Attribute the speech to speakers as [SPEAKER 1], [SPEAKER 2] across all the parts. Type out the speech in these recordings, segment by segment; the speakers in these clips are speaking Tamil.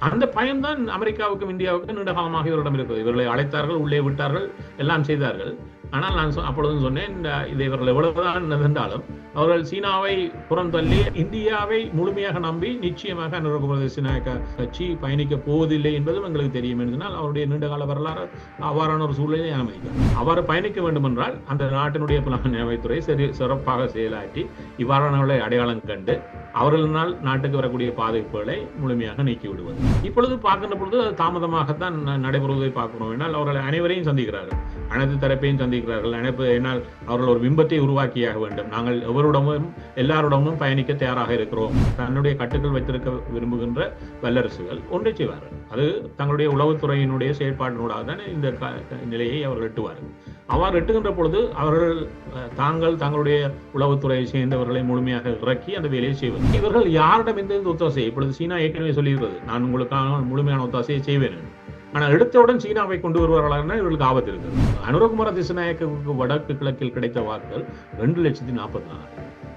[SPEAKER 1] அந்த பயம்தான் அமெரிக்காவுக்கும் இந்தியாவுக்கும் நீண்ட காலமாக இவரிடம் இருக்கிறது இவர்களை அழைத்தார்கள் உள்ளே விட்டார்கள் எல்லாம் செய்தார்கள். ஆனால் நான் சொ- அப்பொழுதும் சொன்னேன் இந்த இது இவர்கள் எவ்வளவுதான் இருந்தாலும் அவர்கள் சீனாவை புறம் தள்ளி இந்தியாவை முழுமையாக நம்பி நிச்சயமாக அனுரகுமார திசுநாயக்க கட்சி பயணிக்க போவதில்லை என்பதும் எங்களுக்கு தெரியும் என்றால் அவருடைய நீண்டகால வரலாறு அவ்வாறான ஒரு சூழ்நிலையை அமைக்கும் அவர் பயணிக்க வேண்டும் என்றால் அந்த நாட்டினுடைய புலமைத்துறை சரி சிறப்பாக செயலாற்றி இவ்வாறானவர்களை அடையாளம் கண்டு அவர்களினால் நாட்டுக்கு வரக்கூடிய பாதிப்புகளை முழுமையாக நீக்கி விடுவது இப்பொழுது பார்க்கின்ற பொழுது அது தாமதமாகத்தான் நடைபெறுவதை பார்க்கிறோம். என்றால் அவர்கள் அனைவரையும் சந்திக்கிறார்கள். அனைத்து தரப்பையும் சந்திக்கிறார்கள். அனைத்து என்னால் அவர்கள் ஒரு பிம்பத்தை உருவாக்கியாக வேண்டும். நாங்கள் எவருடமும் எல்லாருடமும் பயணிக்க தயாராக இருக்கிறோம். தன்னுடைய கட்டுக்கள் வைத்திருக்க விரும்புகின்ற வல்லரசுகள் ஒன்றை செய்வார்கள். அது தங்களுடைய உளவுத்துறையினுடைய செயற்பாட்டினூடாக தான் இந்த க- நிலையை அவர்கள் எட்டுவார்கள். அவ்வாறு எட்டுகின்ற பொழுது அவர்கள் தாங்கள் தங்களுடைய உளவுத்துறையை சேர்ந்தவர்களை முழுமையாக இறக்கி அந்த வேலையை செய்வது இவர்கள் யாரிடம் இந்த ஒத்தாசை இப்பொழுது சீனா ஏற்கனவே சொல்லியிருக்கிறது நான் உங்களுக்கான முழுமையான ஒத்தாசையை செய்வேன். ஆனால் எடுத்தவுடன் சீனாவை கொண்டு வருவார்களான இவர்களுக்கு ஆபத்து இருக்குது. அனுரகுமார திசுநாயக்கு வடக்கு கிழக்கில் கிடைத்த வாக்குகள் ரெண்டு லட்சத்தி நாற்பத்தி நாலு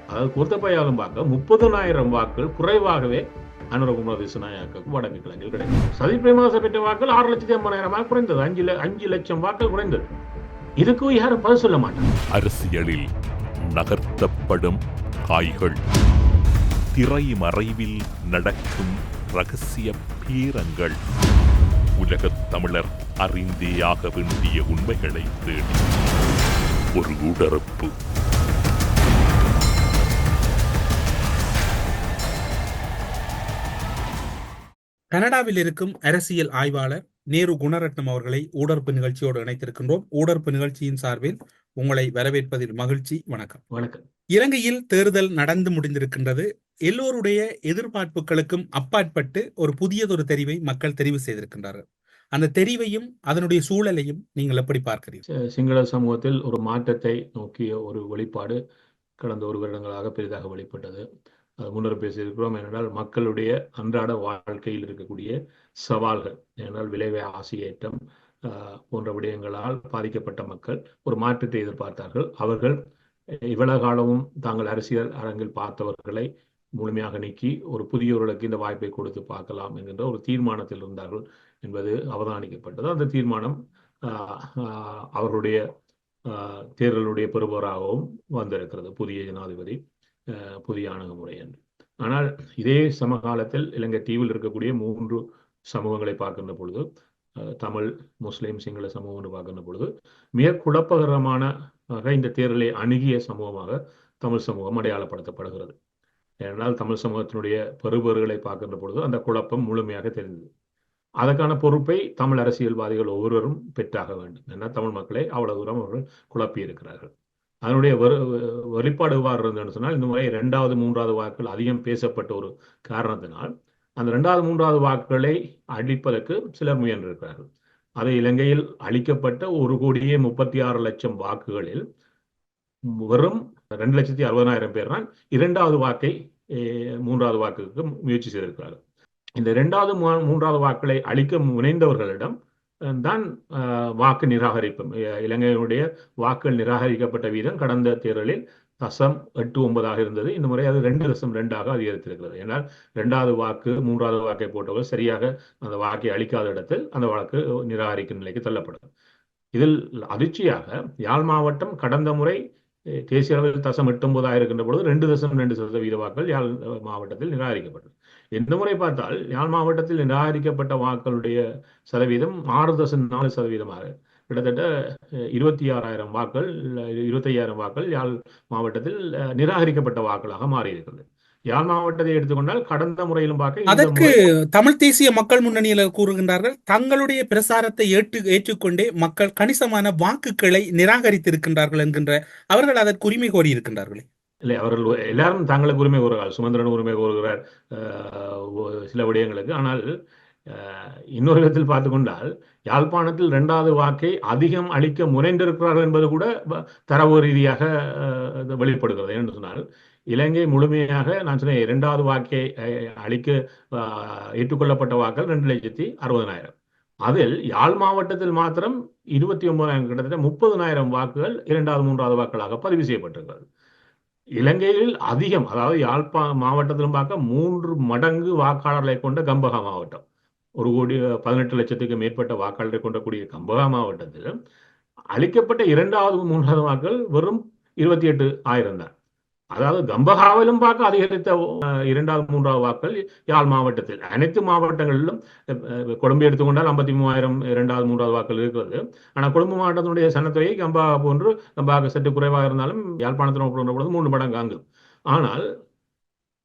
[SPEAKER 1] அதாவது குர்த்தப்பையாலும் பார்க்க முப்பதுனாயிரம் வாக்குகள் குறைவாகவே அனுரகுமார திசுநாயக்கு வடக்கு கிழக்கில் கிடைக்கும் சதி பிரேமதாச பெற்ற வாக்குகள் ஆறு லட்சத்தி ஐம்பதாயிரமாக குறைந்தது. அஞ்சு அஞ்சு லட்சம் வாக்குகள் குறைந்தது. இதுக்கு யாரும் பதில் சொல்ல மாட்டாங்க.
[SPEAKER 2] அரசியலில் நகர்த்தப்படும் காய்கள். திரைமறைவில் நடக்கும் ரகசிய பீரங்கள். உலகத் தமிழர் அறிந்தேயாக வேண்டிய உண்மைகளை தேடி. ஒரு உடறுப்பு
[SPEAKER 3] கனடாவில் இருக்கும் அரசியல் ஆய்வாளர் நேரு குணரட்னம் அவர்களை ஊடர்ப்பு நிகழ்ச்சியோடு இணைத்திருக்கின்றோம். ஊடர்ப்பு நிகழ்ச்சியின் சார்பில் உங்களை வரவேற்பதில் மகிழ்ச்சி. வணக்கம்.
[SPEAKER 1] வணக்கம்.
[SPEAKER 3] இலங்கையில் தேர்தல் நடந்து முடிந்திருக்கின்றது. எல்லோருடைய எதிர்பார்ப்புகளுக்கும் அப்பாற்பட்டு ஒரு புதியதொரு தெரிவை மக்கள் தெரிவு செய்திருக்கின்றார்கள். அந்த தெரிவையும் அதனுடைய சூழலையும் நீங்கள் எப்படி பார்க்கிறீர்கள்?
[SPEAKER 1] சிங்கள சமூகத்தில் ஒரு மாற்றத்தை நோக்கிய ஒரு வெளிப்பாடு கடந்த ஒரு வருடங்களாக பெரிதாக வெளிப்பட்டது. அது முன்னர் பேசியிருக்கிறோம். ஏனென்றால் மக்களுடைய அன்றாட வாழ்க்கையில் இருக்கக்கூடிய சவால்கள் ஏனென்றால் விளைவை ஆசையேற்றம் ஆஹ், போன்ற விடயங்களால் பாதிக்கப்பட்ட மக்கள் ஒரு மாற்றத்தை எதிர்பார்த்தார்கள். அவர்கள் இவ்வளவு காலமும் தாங்கள் அரசியல் அரங்கில் பார்த்தவர்களை முழுமையாக நீக்கி ஒரு புதியவர்களுக்கு இந்த வாய்ப்பை கொடுத்து பார்க்கலாம் என்கின்ற ஒரு தீர்மானத்தில் இருந்தார்கள் என்பது அவதானிக்கப்பட்டது. அந்த தீர்மானம் ஆஹ், ஆஹ், அவர்களுடைய தேர்தலுடைய பெறுபவராகவும் வந்திருக்கிறது புதிய ஜனாதிபதி புதிய அணுகுமுறை என்று. ஆனால் இதே சமகாலத்தில் இலங்கை தீவில் இருக்கக்கூடிய மூன்று சமூகங்களை பார்க்கின்ற பொழுது தமிழ் முஸ்லீம் சிங்கள சமூகம் பார்க்கின்ற பொழுது மிக குழப்பகரமான ஆக இந்த தேர்தலை அணுகிய சமூகமாக தமிழ் சமூகம் அடையாளப்படுத்தப்படுகிறது. ஏனென்றால் தமிழ் சமூகத்தினுடைய பெறுபேறுகளை பார்க்கின்ற பொழுது அந்த குழப்பம் முழுமையாக தெரிந்தது. அதற்கான பொறுப்பை தமிழ் அரசியல்வாதிகள் ஒவ்வொருவரும் பெற்றாக வேண்டும். ஏன்னா தமிழ் மக்களை அவ்வளவு தூரம் அவர்கள் குழப்பி இருக்கிறார்கள். அதனுடைய வெளிப்பாடு எவ்வாறு இருந்ததுன்னு சொன்னால் இந்த முறை இரண்டாவது மூன்றாவது வாக்குகள் அதிகம் பேசப்பட்ட ஒரு காரணத்தினால் அந்த ரெண்டாவது மூன்றாவது வாக்குகளை அளிப்பதற்கு சிலர் முயன்றிருக்கிறார்கள். அது இலங்கையில் அளிக்கப்பட்ட ஒரு கோடியே முப்பத்தி ஆறு லட்சம் வாக்குகளில் வெறும் ரெண்டு லட்சத்தி அறுபதாயிரம் பேர் தான் இரண்டாவது வாக்கை மூன்றாவது வாக்குக்கு முயற்சி செய்திருக்கிறார்கள். இந்த இரண்டாவது மூன்றாவது வாக்களை அளிக்க முனைந்தவர்களிடம் தான் வாக்கு நிராகரிப்பு அஹ், இலங்கையினுடைய வாக்குகள் நிராகரிக்கப்பட்ட வீதம் கடந்த தேர்தலில் தசம் எட்டு ஒன்பதாக இருந்தது. இந்த முறை அது ரெண்டு தசம் ரெண்டாக அதிகரித்திருக்கிறது. ஏன்னால் ரெண்டாவது வாக்கு மூன்றாவது வாக்கை போட்டவர் சரியாக அந்த வாக்கை அளிக்காத இடத்தில் அந்த வாக்கு நிராகரிக்கும் நிலைக்கு தள்ளப்படும். இதில் அதிர்ச்சியாக யாழ் மாவட்டம் கடந்த முறை தேசிய அளவில் தசம் எட்டொன்பதாக இருக்கின்ற பொழுது ரெண்டு தசம் ரெண்டு சதவீத வாக்கள் யாழ் மாவட்டத்தில் நிராகரிக்கப்பட்டது. இந்த முறை பார்த்தால் யாழ் மாவட்டத்தில் நிராகரிக்கப்பட்ட வாக்களுடைய சதவீதம் ஆறு தசம் நாலு சதவீதமாக கிட்டத்தட்ட இருபத்தி ஆறாயிரம் வாக்கள் இருபத்தையாயிரம் வாக்கள் யாழ் மாவட்டத்தில் நிராகரிக்கப்பட்ட வாக்களாக மாறியிருக்கிறது. யாழ் மாவட்டத்தை எடுத்துக்கொண்டால் கடந்த முறையிலும் பார்க்க
[SPEAKER 3] அதற்கு தமிழ் தேசிய மக்கள் முன்னணியில கூறுகின்றார்கள் தங்களுடைய பிரசாரத்தை ஏற்று ஏற்றுக்கொண்டே மக்கள் கணிசமான வாக்குகளை நிராகரித்திருக்கின்றார்கள் என்கின்ற அவர்கள் அதற்கு உரிமை கோரி இருக்கின்றார்களே
[SPEAKER 1] இல்லை அவர்கள் எல்லாரும் தங்களுக்கு உரிமை கோருகிறார் சுமந்திரன் உரிமை கோருகிறார் சில விடயங்களுக்கு. ஆனால் இன்னொரு விதத்தில் பார்த்து கொண்டால் யாழ்ப்பாணத்தில் இரண்டாவது வாக்கை அதிகம் அளிக்க முனைந்திருக்கிறார்கள் என்பது கூட தரவு ரீதியாக வெளிப்படுகிறது. என்று சொன்னால் இலங்கை முழுமையாக நான் சொன்னேன் இரண்டாவது வாக்கை அளிக்க ஏற்றுக்கொள்ளப்பட்ட வாக்கள் ரெண்டு லட்சத்தி அறுபதனாயிரம். அதில் யாழ் மாவட்டத்தில் மாத்திரம் இருபத்தி ஒன்பதாயிரம் கிட்டத்தட்ட முப்பதனாயிரம் வாக்குகள் இரண்டாவது மூன்றாவது வாக்குகளாக பதிவு செய்யப்பட்டிருக்கிறது. இலங்கையில் அதிகம் அதாவது யாழ்ப்பா மாவட்டத்திலும் பார்க்க மூன்று மடங்கு வாக்காளர்களை கொண்ட கம்பகா மாவட்டம். ஒரு கோடி பதினெட்டு லட்சத்துக்கு மேற்பட்ட வாக்காளரை கொண்டக்கூடிய கம்பகா மாவட்டத்தில் அளிக்கப்பட்ட இரண்டாவது மூன்றாவது வாக்கள் வெறும் இருபத்தி எட்டு ஆயிரம் தான். அதாவது கம்பகாவிலும் பார்க்க அதிகரித்த இரண்டாவது மூன்றாவது வாக்கள் யாழ் மாவட்டத்தில். அனைத்து மாவட்டங்களிலும் கொழும்பு எடுத்துக்கொண்டால் ஐம்பத்தி மூவாயிரம் இரண்டாவது மூன்றாவது வாக்கள் இருக்கிறது. ஆனால் கொழும்பு மாவட்டத்தினுடைய சனத்தொகை கம்பகா போன்று கம்பகா சற்று குறைவாக இருந்தாலும் யாழ்ப்பாணத்தில் ஒப்பிடுகின்ற பொழுது மூன்று மடங்கு அங்கு. ஆனால்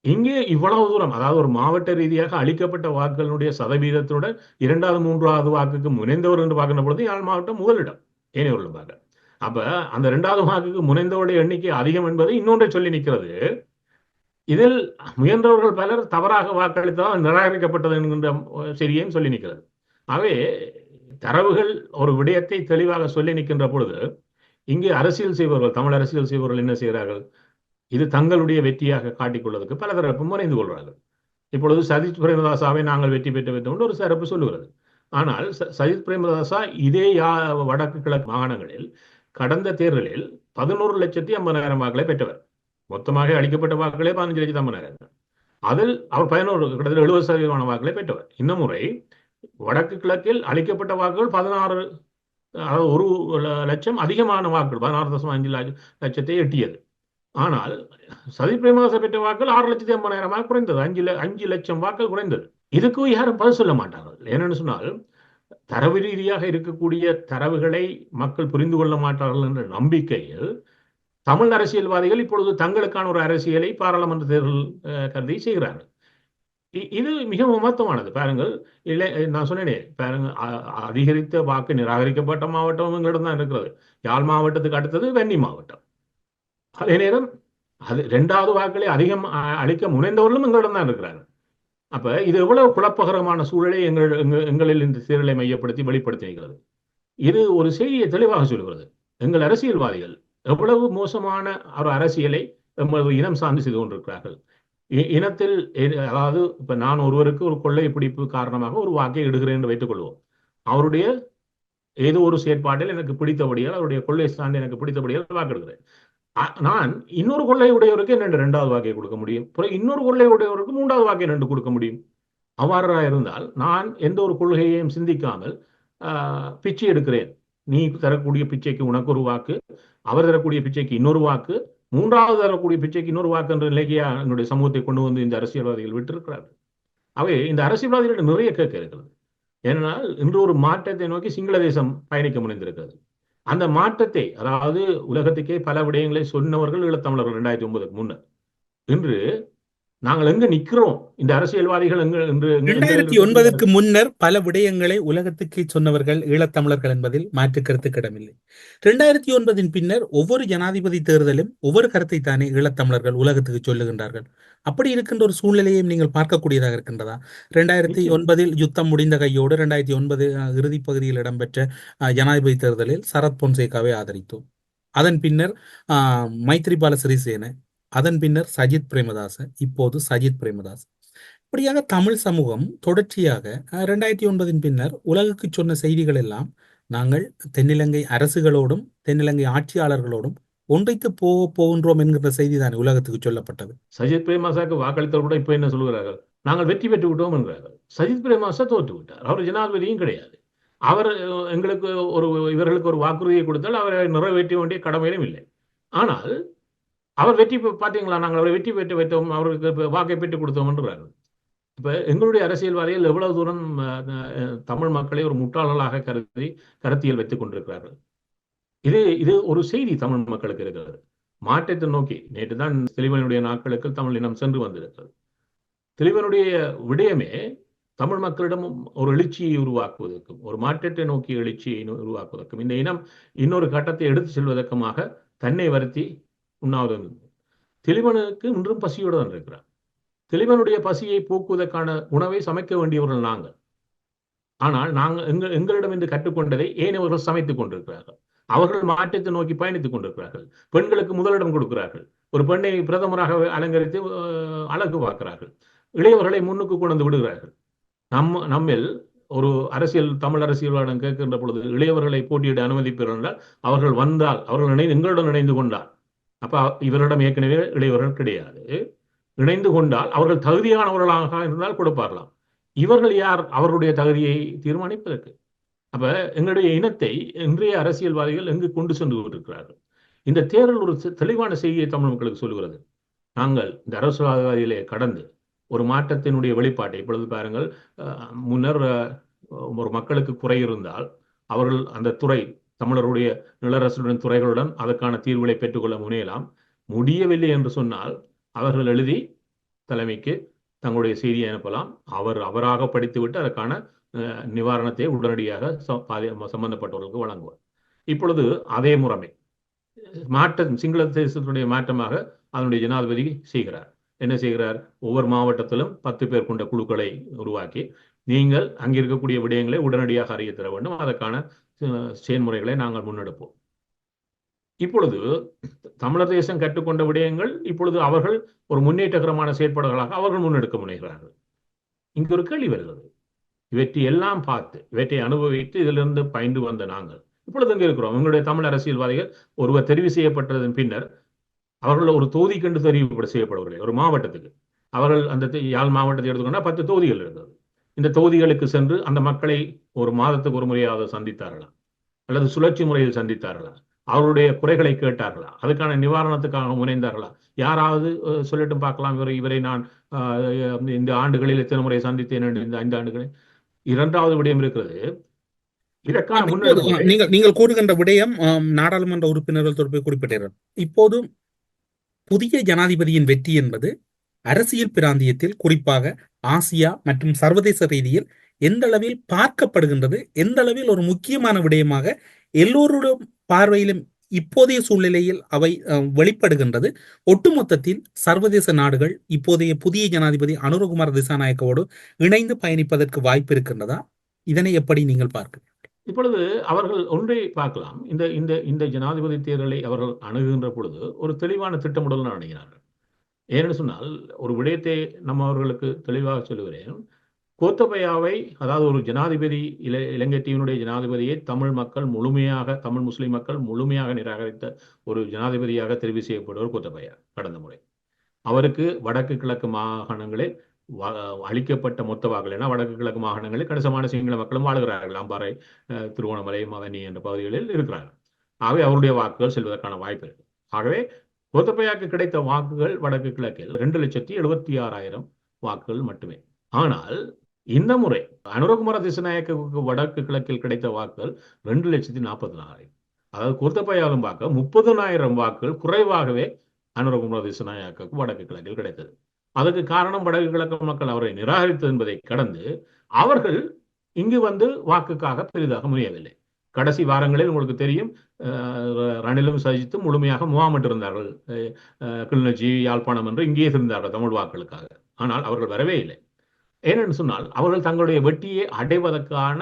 [SPEAKER 1] இங்கே இவ்வளவு தூரம் அதாவது ஒரு மாவட்ட ரீதியாக அளிக்கப்பட்ட வாக்குகளுடைய சதவீதத்துடன் இரண்டாவது மூன்றாவது வாக்குக்கு முனைந்தவர் என்று பார்க்கின்ற பொழுது யாழ் மாவட்டம் முதலிடம் ஏனையவர்களும் பார்க்க. அப்ப அந்த இரண்டாவது வாக்குக்கு முனைந்தவருடைய எண்ணிக்கை அதிகம் என்பது இன்னொன்றை சொல்லி நிற்கிறது. இதில் முயன்றவர்கள் பலர் தவறாக வாக்களித்ததால் நிராகரிக்கப்பட்டது என்கின்ற செய்தியையும் சொல்லி நிற்கிறது. ஆகவே தரவுகள் ஒரு விடயத்தை தெளிவாக சொல்லி நிற்கின்ற பொழுது இங்கே அரசியல் செய்பவர்கள் தமிழ் அரசியல் செய்பவர்கள் என்ன செய்கிறார்கள்? இது தங்களுடைய வெற்றியாக காட்டிக்கொள்வதற்கு பல தரப்பு முறைந்து கொள்வார்கள் இப்பொழுது சஜித் பிரேமதாசாவை நாங்கள் வெற்றி பெற்று வைத்தோம் ஒரு சிறப்பு சொல்லுகிறது. ஆனால் ச- சஜித் பிரேமதாசா இதே யா வடக்கு கிழக்கு மாகாணங்களில் கடந்த தேர்தலில் பதினோரு லட்சத்தி ஐம்பதாயிரம் வாக்களை பெற்றவர். மொத்தமாக அளிக்கப்பட்ட வாக்குகளே பதினஞ்சு லட்சத்தி ஐம்பதாயிரம். அதில் அவர் பதினோரு கிட்டத்தட்ட எழுபது சதவீதமான வாக்குகளை பெற்றவர். இந்த முறை வடக்கு கிழக்கில் அளிக்கப்பட்ட வாக்குகள் பதினாறு அதாவது ஒரு லட்சம் அதிகமான வாக்குகள் பதினாறு தசம் அஞ்சு லட்சத்தை எட்டியது. ஆனால் சதி பிரேமதாச பெற்ற வாக்குகள் ஆறு லட்சத்தி ஐம்பதாயிரமாக குறைந்தது. அஞ்சு அஞ்சு லட்சம் வாக்கள் குறைந்தது. இதுக்கு யாரும் பதில் சொல்ல மாட்டார்கள். என்னென்னு சொன்னால் தரவு ரீதியாக இருக்கக்கூடிய தரவுகளை மக்கள் புரிந்து கொள்ள மாட்டார்கள் என்ற நம்பிக்கையில் தமிழ் அரசியல்வாதிகள் இப்பொழுது தங்களுக்கான ஒரு அரசியலை பாராளுமன்ற தேர்தல் கருதி செய்கிறார்கள். இ- இது மிக மொத்தமானது பாருங்கள் இல்லை நான் சொன்னேனே பாருங்க அதிகரித்த வாக்கு நிராகரிக்கப்பட்ட மாவட்டம் எங்களிடம் தான் இருக்கிறது. யாழ் மாவட்டத்துக்கு அடுத்தது வெண்ணி மாவட்டம். அதே நேரம் அது ரெண்டாவது வாக்களை அதிகம் அளிக்க முனைந்தவர்களும் எங்களிடம் தான் இருக்கிறார்கள். அப்ப இது எவ்வளவு குழப்பகரமான சூழலை எங்கள் எங்களில் இந்த சீரலை மையப்படுத்தி வெளிப்படுத்துகிறது. இது ஒரு செய்தியை தெளிவாக சொல்கிறது. எங்கள் அரசியல்வாதிகள் எவ்வளவு மோசமான ஒரு அரசியலை எமது இனம் சார்ந்து செய்து கொண்டிருக்கிறார்கள். இ- இனத்தில் அதாவது இப்ப நான் ஒருவருக்கு ஒரு கொள்ளை பிடிப்பு காரணமாக ஒரு வாக்கை இடுகிறேன் என்று வைத்துக் கொள்வோம். அவருடைய ஏதோ ஒரு செயற்பாட்டில் எனக்கு பிடித்தபடியால் அவருடைய கொள்ளை சார்ந்து எனக்கு பிடித்தபடியால் வாக்கெடுக்கிறேன் எடுக்கிறேன் நான் இன்னொரு கொள்ளை உடையவருக்கு என்னென்று ரெண்டாவது வாக்கை கொடுக்க முடியும்? பிறகு இன்னொரு கொள்ளை உடையவருக்கு மூன்றாவது வாக்கை ரெண்டு கொடுக்க முடியும்? அவ்வாறா இருந்தால் நான் எந்த ஒரு கொள்கையையும் சிந்திக்காமல் ஆஹ், பிச்சை எடுக்கிறேன். நீ தரக்கூடிய பிச்சைக்கு உனக்கு ஒரு வாக்கு அவர் தரக்கூடிய பிச்சைக்கு இன்னொரு வாக்கு மூன்றாவது தரக்கூடிய பிச்சைக்கு இன்னொரு வாக்கு என்ற நிலைக்கு என்னுடைய சமூகத்தை கொண்டு வந்து இந்த அரசியல்வாதிகள் விட்டிருக்கிறார்கள். அவை இந்த அரசியல்வாதிகளிடம் நிறைய கேட்க இருக்கிறது. ஏனென்றால் இன்று ஒரு மாற்றத்தை நோக்கி சிங்கள தேசம் பயணிக்க முனைந்திருக்கிறது. அந்த மாற்றத்தை அதாவது உலகத்துக்கே பல விடயங்களை சொன்னவர்கள் ஈழத்தமிழர்கள் இரண்டாயிரத்தி ஒன்பதுக்கு முன்னர். இன்று நாங்கள் எங்க நிக்கிறோம் இந்த அரசியல்வாதிகள்
[SPEAKER 3] இரண்டாயிரத்தி ஒன்பதுக்கு முன்னர் பல விடயங்களை உலகத்துக்கு சொன்னவர்கள் ஈழத்தமிழர்கள் என்பதில் மாற்று கருத்துக்கு இடமில்லை இரண்டாயிரத்தி ஒன்பதின் பின்னர் ஒவ்வொரு ஜனாதிபதி தேர்தலும் ஒவ்வொரு கருத்தை தானே ஈழத்தமிழர்கள் உலகத்துக்கு சொல்லுகின்றார்கள். அப்படி இருக்கின்ற ஒரு சூழ்நிலையையும் நீங்கள் பார்க்கக்கூடியதாக இருக்கின்றதா? இரண்டாயிரத்தி
[SPEAKER 1] நிச்சயம்.
[SPEAKER 3] ஒன்பதில் யுத்தம் முடிந்த கையோடு இரண்டாயிரத்தி ஒன்பது இறுதிப் பகுதியில் இடம்பெற்ற ஜனாதிபதி தேர்தலில் சரத் பொன்சேகாவை ஆதரித்தோம். அதன் பின்னர் ஆஹ், மைத்ரிபால சிறிசேன அதன் பின்னர் சஜித் பிரேமதாச இப்போது சஜித் பிரேமதாஸ். இப்படியாக தமிழ் சமூகம் தொடர்ச்சியாக ரெண்டாயிரத்தி ஒன்பதின் பின்னர் உலகுக்கு சொன்ன செய்திகள் எல்லாம் நாங்கள் தென்னிலங்கை அரசுகளோடும் தென்னிலங்கை ஆட்சியாளர்களோடும் ஒன்றைத்து போக போகின்றோம் என்கிற செய்தி தான் உலகத்துக்கு சொல்லப்பட்டது.
[SPEAKER 1] சஜித் பிரேமதாசாக்கு வாக்களித்தவர் கூட இப்ப என்ன சொல்கிறார்கள் நாங்கள் வெற்றி பெற்று விட்டோம் என்கிறார்கள். சஜித் பிரேமதாசா தோற்று விட்டார். அவர் ஜனாதிபதியும் கிடையாது. அவர் எங்களுக்கு ஒரு இவர்களுக்கு ஒரு வாக்குறுதியை கொடுத்தால் அவரை நிறைவேற்ற வேண்டிய கடமையிலும் இல்லை. ஆனால் அவர் வெற்றி பார்த்தீங்களா? நாங்கள் அவரை வெற்றி பெற்று வைத்தோம் அவருக்கு வாக்கை பெற்று கொடுத்தோம் என்கிறார்கள் இப்ப எங்களுடைய அரசியல்வாதிகள் எவ்வளவு தூரம் தமிழ் மக்களை ஒரு முட்டாளர்களாக கருதி கருத்தியல் வைத்துக் கொண்டிருக்கிறார்கள். இது இது ஒரு செய்தி தமிழ் மக்களுக்கு இருக்கிறது. மாற்றத்தை நோக்கி நேற்று தான் தெளிவனுடைய நாட்களுக்கு தமிழ் இனம் சென்று வந்திருக்கிறது. தெளிவனுடைய விடயமே தமிழ் மக்களிடம் ஒரு எழுச்சியை உருவாக்குவதற்கும் ஒரு மாற்றத்தை நோக்கி எழுச்சியை உருவாக்குவதற்கும் இந்த இனம் இன்னொரு கட்டத்தை எடுத்து செல்வதற்குமாக தன்னை வருத்தி உண்ணாவிரதம் தெளிவனுக்கு இன்றும் பசியோடு தான் இருக்கிறார் தெளிவனுடைய பசியை போக்குவதற்கான உணவை சமைக்க வேண்டியவர்கள் நாங்கள். ஆனால் நாங்கள் எங்கள் எங்களிடம் இன்று கற்றுக்கொண்டதை ஏனையவர்கள் சமைத்துக் கொண்டிருக்கிறார்கள்? அவர்கள் மாற்றத்தை நோக்கி பயணித்துக் கொண்டிருக்கிறார்கள். பெண்களுக்கு முதலிடம் கொடுக்கிறார்கள். ஒரு பெண்ணை பிரதமராக அலங்கரித்து அஹ், அழகு பார்க்கிறார்கள். இளையவர்களை முன்னுக்கு கொண்டு வந்து விடுகிறார்கள். நம்ம நம்மில் ஒரு அரசியல் தமிழ் அரசியல்வாதம் கேட்கின்ற பொழுது இளையவர்களை போட்டியிட அனுமதிப்பீர்கள் என்றால் அவர்கள் வந்தால் அவர்கள் இணைந்து எங்களுடன் இணைந்து கொண்டால் அப்ப இவரிடம் ஏற்கனவே இளையவர்கள் கிடையாது. இணைந்து கொண்டால் அவர்கள் தகுதியானவர்களாக இருந்தால் கொடுப்பார்களாம் இவர்கள் யார்? அவர்களுடைய தகுதியை தீர்மானிப்பதற்கு. அப்ப எங்களுடைய இனத்தை இன்றைய அரசியல்வாதிகள் எங்கு கொண்டு சென்று கொண்டிருக்கிறார்கள்? இந்த தேர்தல் ஒரு தெளிவான செய்தியை தமிழ் மக்களுக்கு சொல்லுகிறது. நாங்கள் இந்த அரசியல்வாதிகளை கடந்து ஒரு மாற்றத்தினுடைய வெளிப்பாட்டை இப்பொழுது பாருங்கள் அஹ், முன்னர் ஒரு மக்களுக்கு குறை இருந்தால் அவர்கள் அந்த துறை தமிழருடைய நிலரசுடன் துறைகளுடன் அதற்கான தீர்வுகளை பெற்றுக்கொள்ள முனையலாம். முடியவில்லை என்று சொன்னால் அவர்கள் எழுதி தலைமைக்கு தங்களுடைய செய்தியை அனுப்பலாம். அவர் அவராக படித்துவிட்டு அதற்கான நிவாரணத்தை உடனடியாக சம்பந்தப்பட்டவர்களுக்கு வழங்குவார். இப்பொழுது அதே முறைமை. மாற்றம் சிங்கள தேசத்தினுடைய மாற்றமாக அதனுடைய ஜனாதிபதி செய்கிறார். என்ன செய்கிறார்? ஒவ்வொரு மாவட்டத்திலும் பத்து பேர் கொண்ட குழுக்களை உருவாக்கி நீங்கள் அங்கே இருக்கக்கூடிய விடயங்களை உடனடியாக அறிய தர வேண்டும். அதற்கான செயல்முறைகளை நாங்கள் முன்னெடுப்போம். இப்பொழுது தமிழர் தேசம் கற்றுக்கொண்ட விடயங்கள் இப்பொழுது அவர்கள் ஒரு முன்னேற்றகரமான செயற்பாடுகளாக அவர்கள் முன்னெடுக்க முனைகிறார்கள். இங்கு ஒரு கேள்வி வருகிறது. இவற்றை எல்லாம் பார்த்து இவற்றை அனுபவித்து இதிலிருந்து பயின்று வந்த நாங்கள் இப்பொழுது இங்கே இருக்கிறோம்? எங்களுடைய தமிழ் அரசியல்வாதிகள் ஒருவர் தெரிவு செய்யப்பட்டதன் பின்னர் அவர்கள் ஒரு தொகுதி கண்டு தெரிவுபட செய்யப்படுவதில்லை ஒரு மாவட்டத்துக்கு. அவர்கள் அந்த யாழ் மாவட்டத்தை எடுத்துக்கொண்டா பத்து தொகுதிகள் இருந்தது. இந்த தொகுதிகளுக்கு சென்று அந்த மக்களை ஒரு மாதத்துக்கு ஒரு முறையாவது சந்தித்தார்களா? அல்லது சுழற்சி முறையில் சந்தித்தார்களா? அவருடைய குறைகளை கேட்டார்களா? அதுக்கான நிவாரணத்துக்காக முனைந்தார்களா? யாராவது அஹ், சொல்லட்டும் பார்க்கலாம். இவரை இவரை நான் இந்த ஆண்டுகளில் எத்தனை முறை சந்தித்தேன் இந்த ஐந்து ஆண்டுகளில். இரண்டாவது விடயம் இருக்கிறது.
[SPEAKER 3] நீங்கள் நீங்கள் கூறுகின்ற விடயம் நாடாளுமன்ற உறுப்பினர்கள் தொடர்பை குறிப்பிட்டீர்கள் இப்போதும் புதிய ஜனாதிபதியின் வெற்றி என்பது அரசியல் பிராந்தியத்தில் குறிப்பாக ஆசியா மற்றும் சர்வதேச ரீதியில் எந்த அளவில் பார்க்கப்படுகின்றது எந்த அளவில் ஒரு முக்கியமான விடயமாக எல்லோருடைய பார்வையிலும் இப்போதைய சூழ்நிலையில் அவை வெளிப்படுகின்றது. ஒட்டுமொத்தத்தில் சர்வதேச நாடுகள் இப்போதைய புதிய ஜனாதிபதி அனுரகுமார் திசாநாயக்கவோடு இணைந்து பயணிப்பதற்கு வாய்ப்பு இருக்கின்றதா? இதனை எப்படி நீங்கள் பார்க்க
[SPEAKER 1] இப்பொழுது அவர்கள் ஒன்றை பார்க்கலாம். இந்த இந்த இந்த ஜனாதிபதி தேர்தலை அவர்கள் அணுகுகின்ற பொழுது ஒரு தெளிவான திட்டமிடல் அணுகினார்கள். ஏனென்று சொன்னால் ஒரு விடயத்தை நம்ம அவர்களுக்கு தெளிவாக சொல்லுகிறேன். கோத்தபயாவை அதாவது ஒரு ஜனாதிபதி இல இலங்கை தீவினுடைய ஜனாதிபதியை தமிழ் மக்கள் முழுமையாக தமிழ் முஸ்லிம் மக்கள் முழுமையாக நிராகரித்த ஒரு ஜனாதிபதியாக தெரிவு செய்யப்படுவர் கோத்தபயா கடந்த முறை. அவருக்கு வடக்கு கிழக்கு மாகாணங்களில் வ- அளிக்கப்பட்ட மொத்த வாக்குகள் ஏன்னா வடக்கு கிழக்கு மாகாணங்களில் கணிசமான சிங்கள மக்களும் வாழ்கிறார்கள். அம்பாறை திருவோணமலை மவனி என்ற பகுதிகளில் இருக்கிறார்கள். ஆகவே அவருடைய வாக்குகள் செல்வதற்கான வாய்ப்பு இருக்கு. ஆகவே கோத்தபயாக்கு கிடைத்த வாக்குகள் வடக்கு கிழக்கில் ரெண்டு லட்சத்தி எழுபத்தி ஆறாயிரம் வாக்குகள் மட்டுமே. ஆனால் இந்த முறை அனுரகுமார திசநாயக்கவுக்கு வடக்கு கிழக்கில் கிடைத்த வாக்குகள் ரெண்டு லட்சத்தி நாற்பத்தி நாலாயிரம். அதாவது கோத்தபயாலும் பார்க்க முப்பதனாயிரம் வாக்குகள் குறைவாகவே அனுரகுமார திசநாயக்கவுக்கு வடக்கு கிழக்கில் கிடைத்தது. அதுக்கு காரணம் வடக்கு கிழக்கு மக்கள் அவரை நிராகரித்தது என்பதை கடந்து அவர்கள் இங்கு வந்து வாக்குக்காக பெரிதாக முடியவில்லை கடைசி வாரங்களில் உங்களுக்கு தெரியும் ரணிலும் சஜித்தும் முழுமையாக முகாமிட்டிருந்தார்கள் கிளிநொச்சி யாழ்ப்பாணம் என்று இங்கேயே இருந்தார்கள் தமிழ் வாக்களுக்காக ஆனால் அவர்கள் வரவே இல்லை. ஏனென்று சொன்னால் அவர்கள் தங்களுடைய வெட்டியை அடைவதற்கான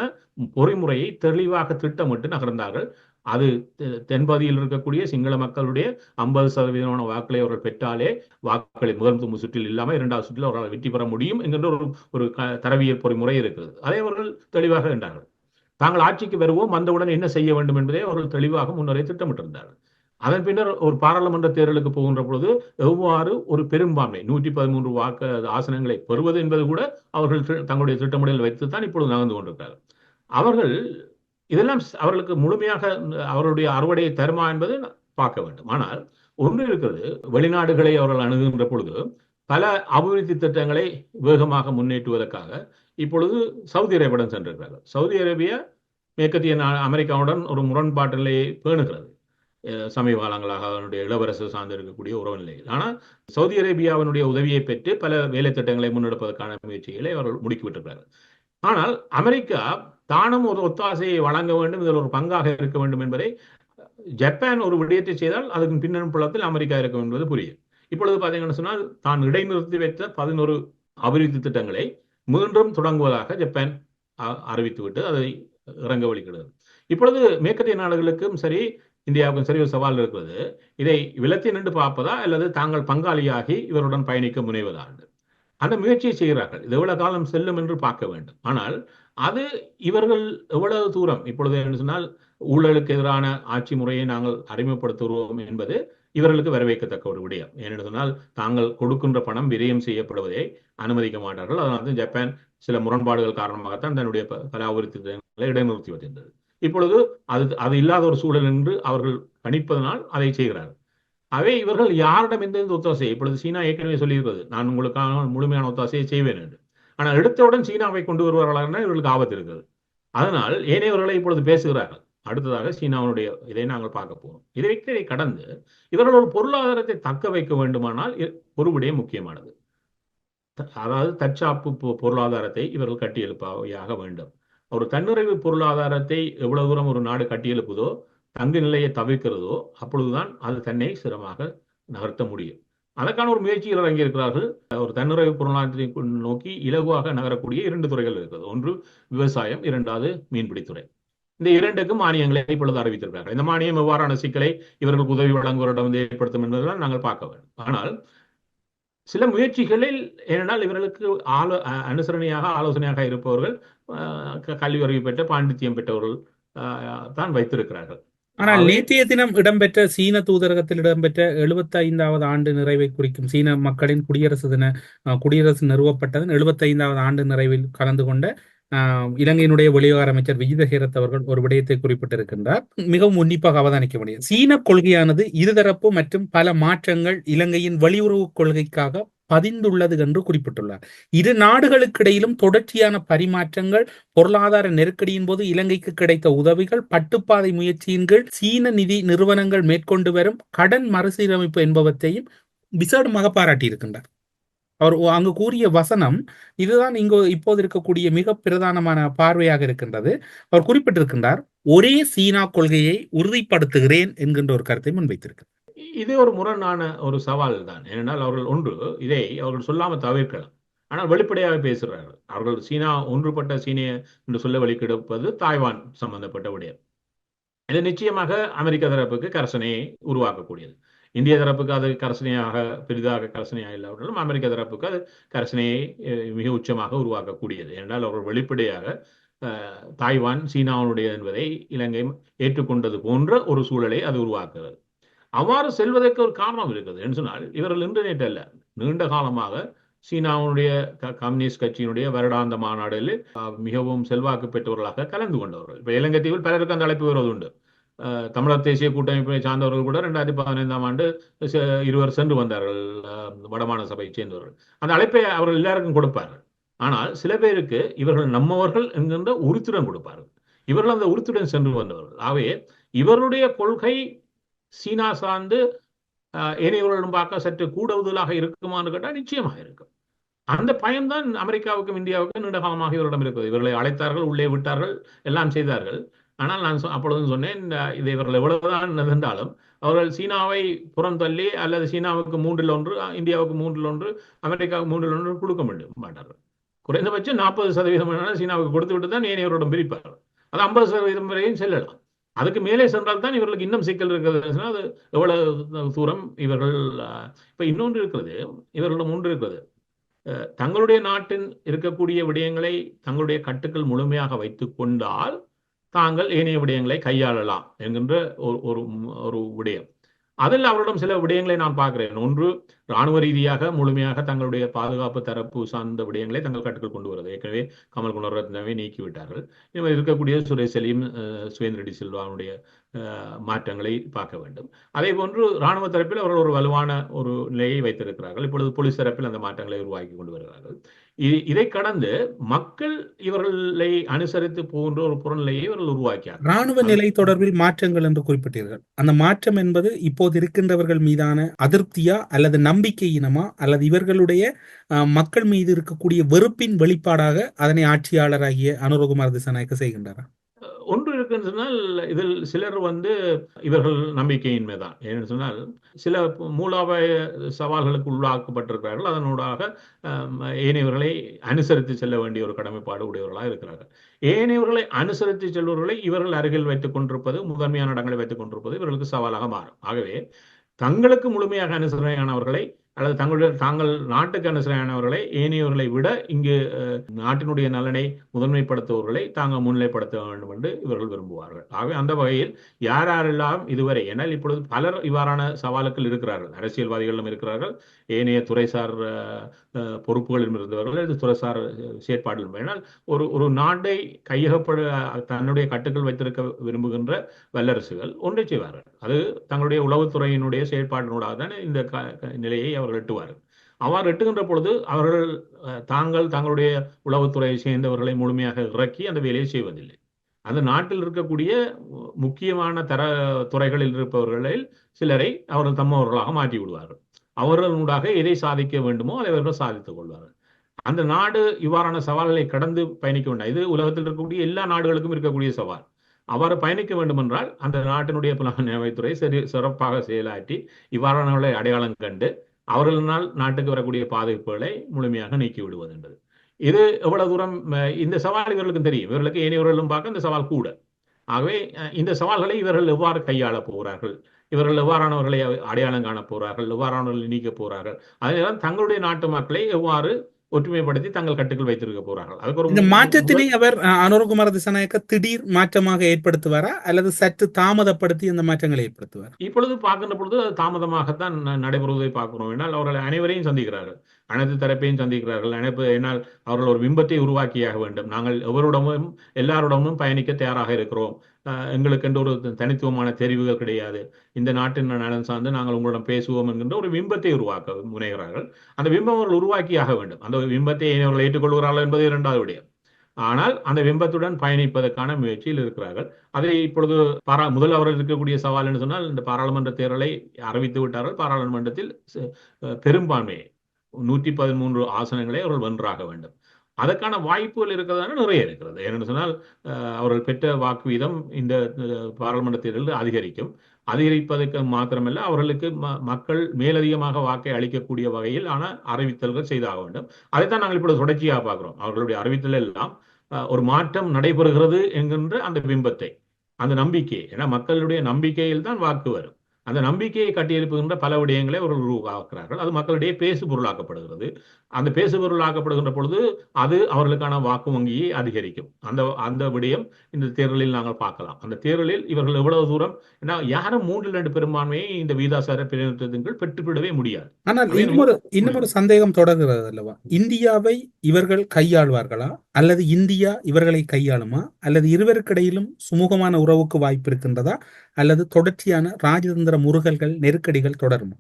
[SPEAKER 1] பொறிமுறையை தெளிவாக திட்டமிட்டு நகர்ந்தார்கள். அது தெ- தென்பகுதியில் இருக்கக்கூடிய சிங்கள மக்களுடைய ஐம்பது சதவீதமான வாக்களை அவர்கள் பெற்றாலே வாக்களை முதல் சுற்றில் இல்லாமல் இரண்டாவது சுற்றில் அவர்களால் வெற்றி பெற முடியும் என்கின்ற ஒரு ஒரு க- தரவியல் பொறிமுறை இருக்கிறது. அதை அவர்கள் தெளிவாக என்றார்கள் தாங்கள் ஆட்சிக்கு வருவோம் வந்தவுடன் என்ன செய்ய வேண்டும் என்பதை அவர்கள் தெளிவாக முன்னரே திட்டமிட்டிருந்தார்கள். அதன் பின்னர் ஒரு பாராளுமன்ற தேர்தலுக்கு போகின்ற பொழுது எவ்வாறு ஒரு பெரும்பான்மை நூற்றி பதிமூன்று வாக்கு ஆசனங்களை பெறுவது என்பது கூட அவர்கள் தங்களுடைய திட்டமிடல் வைத்துத்தான் இப்பொழுது நகர்ந்து கொண்டிருக்கிறார்கள். அவர்கள் இதெல்லாம் அவர்களுக்கு முழுமையாக அவருடைய அறுவடையை தருமா என்பது பார்க்க வேண்டும். ஆனால் ஒன்று இருக்கிறது வெளிநாடுகளை அவர்கள் அணுகுகின்ற பொழுது பல அபிவிருத்தி திட்டங்களை வேகமாக முன்னேற்றுவதற்காக இப்பொழுது சவுதி அரேபியிடம் சென்றிருக்கிறார்கள். சவுதி அரேபியா மேற்கத்திய நா- அமெரிக்காவுடன் ஒரு முரண்பாட்டிலே பேணுகிறது. சமீப காலங்களாக அதனுடைய இளவரசு சார்ந்து இருக்கக்கூடிய உறவு நிலையில். ஆனால் சவுதி அரேபியாவினுடைய உதவியை பெற்று பல வேலை திட்டங்களை முன்னெடுப்பதற்கான முயற்சிகளை அவர்கள் முடுக்கிவிட்டிருக்கிறார்கள். ஆனால் அமெரிக்கா தானும் ஒரு ஒத்தாசையை வழங்க வேண்டும் இதில் ஒரு பங்காக இருக்க வேண்டும் என்பதை ஜப்பான் ஒரு விடயத்தை செய்தால் அதன் பின்னணி புலத்தில் அமெரிக்கா இருக்கும் என்பது புரியும். இப்பொழுது பார்த்தீங்கன்னு சொன்னால் தான் இடைநிறுத்தி வைத்த பதினோரு அபிவிருத்தி திட்டங்களை மீண்டும் தொடங்குவதாக ஜப்பான் அறிவித்துவிட்டு அதை இறங்க வழிகிறது. இப்பொழுது மேற்கத்திய நாடுகளுக்கும் சரி இந்தியாவுக்கும் சரி ஒரு சவால் இருக்கிறது. இதை விலத்தி நின்று பார்ப்பதா அல்லது தாங்கள் பங்காளியாகி இவருடன் பயணிக்க முனைவதா அந்த முயற்சியை செய்கிறார்கள். இது எவ்வளவு காலம் செல்லும் என்று பார்க்க வேண்டும். ஆனால் அது இவர்கள் எவ்வளவு தூரம் இப்பொழுது என்ன சொன்னால் ஊழலுக்கு எதிரான ஆட்சி முறையை நாங்கள் அறிமுகப்படுத்துகிறோம் என்பது இவர்களுக்கு வரவேற்கத்தக்க ஒரு விடயம். ஏனென்று சொன்னால் தாங்கள் கொடுக்கின்ற பணம் விரயம் செய்யப்படுவதை அனுமதிக்க மாட்டார்கள். அதனால் ஜப்பான் சில முரண்பாடுகள் காரணமாகத்தான் தன்னுடைய கலா அபிவிருத்தி இடைநிறுத்தி வந்திருந்தது இப்பொழுது அது அது இல்லாத ஒரு சூழல் என்று அவர்கள் கணிப்பதனால் அதை செய்கிறார்கள். அவை இவர்கள் யாரிடம் எந்த ஒத்தாசை இப்பொழுது சீனா ஏற்கனவே சொல்லியிருக்கிறது நான் உங்களுக்கான முழுமையான ஒத்தாசையை செய்வேன் என்று. ஆனால் எடுத்தவுடன் சீனாவை கொண்டு வருவார்களாக இவர்களுக்கு ஆபத்து இருக்கிறது. அதனால் ஏனையவர்களை இப்பொழுது பேசுகிறார்கள். அடுத்ததாக சீனாவுடைய இதை நாங்கள் பார்க்க போகிறோம் இதை இதை கடந்து இவர்கள் ஒரு பொருளாதாரத்தை தக்க வைக்க வேண்டுமானால் ஒரு விடயம் முக்கியமானது. அதாவது தற்சாப்பு பொருளாதாரத்தை இவர்கள் கட்டியெழுப்பாக வேண்டும். ஒரு தன்னிறைவு பொருளாதாரத்தை எவ்வளவு தூரம் ஒரு நாடு கட்டியெழுப்புதோ தங்கு நிலையை தவிர்க்கிறதோ அப்பொழுதுதான் அது தன்னை சிரமமாக நகர்த்த முடியும். அதற்கான ஒரு முயற்சியில் இறங்கியிருக்கிறார்கள். ஒரு தன்னிறைவு பொருளாதாரத்தை நோக்கி இலகுவாக நகரக்கூடிய இரண்டு துறைகள் இருக்கிறது. ஒன்று விவசாயம் இரண்டாவது மீன்பிடித்துறை. இந்த இரண்டுக்கும் மானியங்களை இப்பொழுது அறிவித்திருக்கிறார்கள். இந்த மானியம் எவ்வாறான சிக்கலை இவர்களுக்கு உதவி வழங்குவரிடம் வந்து ஏற்படுத்தும் என்பதுதான் நாங்கள் பார்க்க வேண்டும். ஆனால் சில முயற்சிகளில் ஏனென்றால் இவர்களுக்கு ஆலோ அனுசரணையாக ஆலோசனையாக இருப்பவர்கள் கல்வி அறிவு பெற்ற பாண்டித்யம் பெற்றவர்கள் தான் வைத்திருக்கிறார்கள்.
[SPEAKER 3] ஆனால் நேற்றைய தினம் இடம்பெற்ற சீன தூதரகத்தில் இடம்பெற்ற எழுபத்தி ஐந்தாவது ஆண்டு நிறைவை குறிக்கும் சீன மக்களின் குடியரசு தின குடியரசு நிறுவப்பட்டதன் எழுபத்தி ஐந்தாவது ஆண்டு நிறைவில் கலந்து கொண்ட இலங்கையினுடைய வெளிவிவகார அமைச்சர் விஜிதஹேரத் அவர்கள் ஒரு விடயத்தை குறிப்பிட்டிருக்கின்றார். மிகவும் உன்னிப்பாக அவதானிக்க முடியும். சீன கொள்கையானது இருதரப்பு மற்றும் பல மாற்றங்கள் இலங்கையின் வெளியுறவு கொள்கைக்காக பதிந்துள்ளது என்று குறிப்பிட்டுள்ளார். இரு நாடுகளுக்கிடையிலும் தொடர்ச்சியான பரிமாற்றங்கள் பொருளாதார நெருக்கடியின் போது இலங்கைக்கு கிடைத்த உதவிகள் பட்டுப்பாதை முயற்சியின் கீழ் சீன நிதி நிறுவனங்கள் மேற்கொண்டு வரும் கடன் மறுசீரமைப்பு என்பவற்றையும் விசேடமாக பாராட்டியிருக்கின்றார். அவர் அங்கு கூறிய வசனம் இதுதான் இங்கு இப்போது இருக்கக்கூடிய மிக பிரதானமான பார்வையாக இருக்கின்றது. அவர் குறிப்பிட்டிருக்கின்றார் ஒரே சீனா கொள்கையை உறுதிப்படுத்துகிறேன் என்கின்ற ஒரு கருத்தை முன்வைத்திருக்கிறார்.
[SPEAKER 1] இது ஒரு முரணான ஒரு சவால் தான். ஏனென்றால் அவர்கள் ஒன்று இதை அவர்கள் சொல்லாமல் தவிர்க்கலாம். ஆனால் வெளிப்படையாக பேசுகிறார்கள். அவர்கள் சீனா ஒன்றுபட்ட சீனிய என்று சொல்ல வெளிக்கிடப்பது தாய்வான் சம்பந்தப்பட்ட விடயம் இது நிச்சயமாக அமெரிக்க தரப்புக்கு கரசனையை உருவாக்கக்கூடியது. இந்திய தரப்புக்கு அது கரசனையாக பெரிதாக கரசனையாக இல்லாவிட்டாலும் அமெரிக்க தரப்புக்கு அது கரசனையை மிக உச்சமாக உருவாக்கக்கூடியது. என்றால் அவர்கள் வெளிப்படையாக தாய்வான் சீனாவுடைய என்பதை இலங்கை ஏற்றுக்கொண்டது போன்ற ஒரு சூழலை அது உருவாக்குகிறது. அவ்வாறு செல்வதற்கு ஒரு காரணம் இருக்குது என்று சொன்னால் இவர்கள் இன்டர்நெட் அல்ல நீண்ட காலமாக சீனாவுடைய கம்யூனிஸ்ட் கட்சியினுடைய வருடாந்த மாநாடுகளில் மிகவும் செல்வாக்கு பெற்றவர்களாக கலந்து கொண்டவர்கள். இப்போ இலங்கை தீவில் பலருக்கு அந்த அழைப்பு வருவது உண்டு தமிழர் தேசிய கூட்டமைப்பை சார்ந்தவர்கள் கூட ரெண்டாயிரத்தி பதினைந்தாம் ஆண்டு இருவர் சென்று வந்தார்கள் வடமான சபையை சேர்ந்தவர்கள். அந்த அழைப்பை அவர்கள் எல்லாருக்கும் கொடுப்பார்கள். ஆனால் சில பேருக்கு இவர்கள் நம்மவர்கள் என்கின்ற உறுத்துடன் கொடுப்பார்கள். இவர்கள் அந்த உறுத்துடன் சென்று வந்தவர்கள். ஆகவே இவருடைய கொள்கை சீனா சார்ந்து ஏனையவர்களிடம் பார்க்க சற்று கூடுதலாக இருக்குமான்னு கேட்டால் நிச்சயமாக இருக்கும். அந்த பயம்தான் அமெரிக்காவுக்கும் இந்தியாவுக்கும் நீண்ட காலமாக இவரிடம் இருக்கிறது. இவர்களை அழைத்தார்கள் உள்ளே விட்டார்கள் எல்லாம் செய்தார்கள். ஆனால் நான் அப்பொழுதும் சொன்னேன் இது இவர்கள் எவ்வளவுதான் இருந்தாலும் அவர்கள் சீனாவை புறந்தள்ளி அல்லது சீனாவுக்கு மூன்றில் ஒன்று இந்தியாவுக்கு மூன்றில் ஒன்று அமெரிக்காவுக்கு மூன்றில் ஒன்று கொடுக்க முடியும் மாட்டார்கள். குறைந்தபட்சம் நாற்பது சதவீதம் சீனாவுக்கு கொடுத்து விட்டு தான் ஏனையவரிடம் பிரிப்பார்கள். அது ஐம்பது சதவீதம் வரையும் செல்லலாம். அதுக்கு மேலே சென்றால் தான் இவர்களுக்கு இன்னும் சிக்கல் இருக்கிறது. அது எவ்வளவு தூரம் இவர்கள் இப்ப இன்னொன்று இருக்கிறது இவர்களிடம் ஒன்று இருக்கிறது. தங்களுடைய நாட்டின் இருக்கக்கூடிய விடயங்களை தங்களுடைய கட்டுக்கள் முழுமையாக வைத்துக் கொண்டால் தாங்கள் ஏனைய விடயங்களை கையாளலாம் என்கின்ற ஒரு ஒரு விடயம். அதில் அவரிடம் சில விடயங்களை நான் பார்க்கிறேன். ஒன்று ராணுவ ரீதியாக முழுமையாக தங்களுடைய பாதுகாப்பு தரப்பு சார்ந்த விடயங்களை தங்கள் கட்டுக்குள் கொண்டு வருது ஏற்கனவே கமல் குணரத்னவை நீக்கிவிட்டார்கள். இவர் இருக்கக்கூடிய சுரேஷ் செலீம் சுவேந்திர ரெட்டி சில்வாவுடைய மாற்றங்களை பார்க்க வேண்டும். அதே போன்று ராணுவ தரப்பில் அவர்கள் ஒரு வலுவான ஒரு நிலையை வைத்திருக்கிறார்கள். இப்பொழுது போலீஸ் தரப்பில் அந்த மாற்றங்களை உருவாக்கி கொண்டு வருகிறார்கள். இதை கடந்து மக்கள் இவர்களை அனுசரித்து போன்ற ஒரு புறநிலையை இவர்கள் உருவாக்கியார்
[SPEAKER 3] ராணுவ நிலை தொடர்பில் மாற்றங்கள் என்று குறிப்பிட்டீர்கள். அந்த மாற்றம் என்பது இப்போது இருக்கின்றவர்கள் மீதான அதிருப்தியா அல்லது நம்பிக்கையினமா அல்லது இவர்களுடைய மக்கள் மீது இருக்கக்கூடிய வெறுப்பின் வெளிப்பாடாக அதனை ஆட்சியாளராகிய அனுரகுமார் திசாநாயக்க செய்கின்றாரா?
[SPEAKER 1] இருக்குன்னு சொன்னால் இதில் சிலர் வந்து இவர்கள் நம்பிக்கையின்மை தான் ஏன்னு சொன்னால் சில மூலாபாய சவால்களுக்கு உள்ளாக்கப்பட்டிருக்கிறார்கள். அதனூடாக ஏனையவர்களை அனுசரித்து செல்ல வேண்டிய ஒரு கடமைப்பாடு உடையவர்களாக இருக்கிறார்கள். ஏனையவர்களை அனுசரித்து செல்வர்களை இவர்கள் அருகில் வைத்துக் கொண்டிருப்பது முதன்மையான இடங்களை வைத்துக் கொண்டிருப்பது இவர்களுக்கு சவாலாக மாறும். ஆகவே தங்களுக்கு முழுமையாக அனுசரணையானவர்களை அல்லது தங்களுடைய தாங்கள் நாட்டுக்கு அனுசரியானவர்களை ஏனையவர்களை விட இங்கு அஹ், நாட்டினுடைய நலனை முதன்மைப்படுத்துபவர்களை தாங்கள் முன்னிலைப்படுத்த வேண்டும் என்று இவர்கள் விரும்புவார்கள். ஆகவே அந்த வகையில் யார் யாரெல்லாம் இதுவரை ஏனால் இப்பொழுது பலர் இவ்வாறான சவாலுக்கள் இருக்கிறார்கள். அரசியல்வாதிகளும் இருக்கிறார்கள் ஏனைய துறைசார் பொறுப்புகளிலும் இருந்தவர்கள் இது துறைசார் செயற்பாடுகளும் ஏனால் ஒரு ஒரு நாட்டை கையகப்பட தன்னுடைய கட்டுக்கள் வைத்திருக்க விரும்புகின்ற வல்லரசுகள் ஒன்றை செய்வார்கள். அது தங்களுடைய உளவுத்துறையினுடைய செயற்பாட்டினூடாக தான் இந்த க- அவர் அவர்கள் எட்டுவார்கள் அவ்வாறு எட்டுகின்ற பொழுது அவர்கள் தாங்கள் தங்களுடைய உளவுத்துறையை சேர்ந்தவர்களை முழுமையாக இறக்கி அந்த வேலையை செய்வதில்லை. அந்த நாட்டில் இருக்கக்கூடிய முக்கியமான தர துறைகளில் இருப்பவர்களில் சிலரை அவர்கள் தம்மவர்களாக மாற்றி விடுவார்கள். அவர்களூடாக எதை சாதிக்க வேண்டுமோ அதை அவர்கள் சாதித்துக் கொள்வார்கள். அந்த நாடு இவ்வாறான சவால்களை கடந்து பயணிக்க வேண்டாம். இது உலகத்தில் இருக்கக்கூடிய எல்லா நாடுகளுக்கும் இருக்கக்கூடிய சவால். அவ்வாறு பயணிக்க வேண்டுமென்றால் அந்த நாட்டினுடைய புலனாய்வுத்துறை சரி சிறப்பாக செயலாற்றி இவ்வாறானவர்களை அடையாளம் கண்டு அவர்களினால் நாட்டுக்கு வரக்கூடிய பாதிப்புகளை முழுமையாக நீக்கி விடுவது என்பது. இது எவ்வளவு தூரம் அஹ், இந்த சவால் இவர்களுக்கும் தெரியும். இவர்களுக்கு ஏனையவர்களும் பார்க்க இந்த சவால் கூட. ஆகவே இந்த சவால்களை இவர்கள் எவ்வாறு கையாளப் போகிறார்கள்? இவர்கள் எவ்வாறானவர்களை அடையாளம் காண போகிறார்கள்? எவ்வாறானவர்களை நீக்கப் போகிறார்கள்? அதனால் தங்களுடைய நாட்டு மக்களை எவ்வாறு ஒற்றுமைப்படுத்தி தங்கள் கட்டுக்குள் வைத்திருக்க போறார்கள். அதுக்கு ஒரு
[SPEAKER 3] இந்த மாற்றத்தினை அவர் அனுரகுமார திசாநாயக்க திடீர் மாற்றமாக ஏற்படுத்துவாரா? அல்லது சற்று தாமதப்படுத்தி இந்த மாற்றங்களை ஏற்படுத்துவார்?
[SPEAKER 1] இப்பொழுது பார்க்கின்ற பொழுது தாமதமாகத்தான் நடைபெறுவதை பார்க்கிறோம். என்றால் அவர்கள் அனைவரையும் சந்திக்கிறார்கள். அனைத்து தரப்பையும் சந்திக்கிறார்கள். அனைத்து என்னால் அவர்கள் ஒரு பிம்பத்தை உருவாக்கியாக வேண்டும். நாங்கள் எவரிடமும் எல்லாரிடமும் பயணிக்க தயாராக இருக்கிறோம். அஹ், எங்களுக்கென்று ஒரு தனித்துவமான தெரிவுகள் கிடையாது. இந்த நாட்டின் நலன் சார்ந்து நாங்கள் உங்களிடம் பேசுவோம் என்கின்ற ஒரு பிம்பத்தை உருவாக்க முனைகிறார்கள். அந்த பிம்பம் அவர்கள் உருவாக்கியாக வேண்டும். அந்த பிம்பத்தை அவர்கள் ஏற்றுக்கொள்கிறார்கள் என்பது இரண்டாவது விடயம். ஆனால் அந்த பிம்பத்துடன் பயணிப்பதற்கான முயற்சியில் இருக்கிறார்கள். அதை இப்பொழுது பாரா முதல் அவர்கள் இருக்கக்கூடிய சவால் என்று சொன்னால் இந்த பாராளுமன்ற தேர்தலை அறிவித்து விட்டார்கள். பாராளுமன்றத்தில் பெரும்பான்மையை நூற்றி பதிமூன்று ஆசனங்களை அவர்கள் வென்றாக வேண்டும். அதற்கான வாய்ப்புகள் இருக்கிறதான நிறைய இருக்கிறது. ஏனென்று சொன்னால் அவர்கள் பெற்ற வாக்கு வீதம் இந்த பாராளுமன்ற தேர்தலில் அதிகரிக்கும். அதிகரிப்பதற்கு மாத்திரமல்ல அவர்களுக்கு ம- மக்கள் மேலதிகமாக வாக்கை அளிக்கக்கூடிய வகையில் ஆனால் அறிவித்தல்கள் செய்தாக வேண்டும். அதைத்தான் நாங்கள் இப்பொழுது தொடர்ச்சியாக பார்க்கிறோம். அவர்களுடைய அறிவித்தல் எல்லாம் ஒரு மாற்றம் நடைபெறுகிறது என்கின்ற அந்த பிம்பத்தை அந்த நம்பிக்கை ஏன்னா மக்களுடைய நம்பிக்கையில் தான் வாக்கு வரும். அந்த நம்பிக்கையை கட்டியெழுப்புகின்ற பல விடயங்களை அவர்கள் உருவாக்குறார்கள் அது மக்களிடையே பேசு பொருளாக்கப்படுகிறது அந்த பேசு பொருளாக்கப்படுகின்ற பொழுது அது அவர்களுக்கான வாக்கு வங்கியை அதிகரிக்கும். அந்த அந்த விடயம் இந்த தேர்தலில் நாங்கள் பார்க்கலாம். அந்த தேர்தலில் இவர்கள் எவ்வளவு தூரம் ஏன்னா யாரும் மூன்றில் ரெண்டு பெரும்பான்மையை இந்த வீதாசார பிரதிநிதித்துவத்தின் கீழ் பெற்றுவிடவே முடியாது.
[SPEAKER 3] ஆனால் இன்னொரு இன்னும் சந்தேகம் தொடர்கிறது அல்லவா? இந்தியாவை இவர்கள் கையாள்வார்களா? அல்லது இந்தியா இவர்களை கையாளுமா? அல்லது இருவருக்கிடையிலும் சுமூகமான உறவுக்கு வாய்ப்பு இருக்கின்றதா? அல்லது தொடர்ச்சியான ராஜதந்திர முருகல்கள் நெருக்கடிகள் தொடருமா?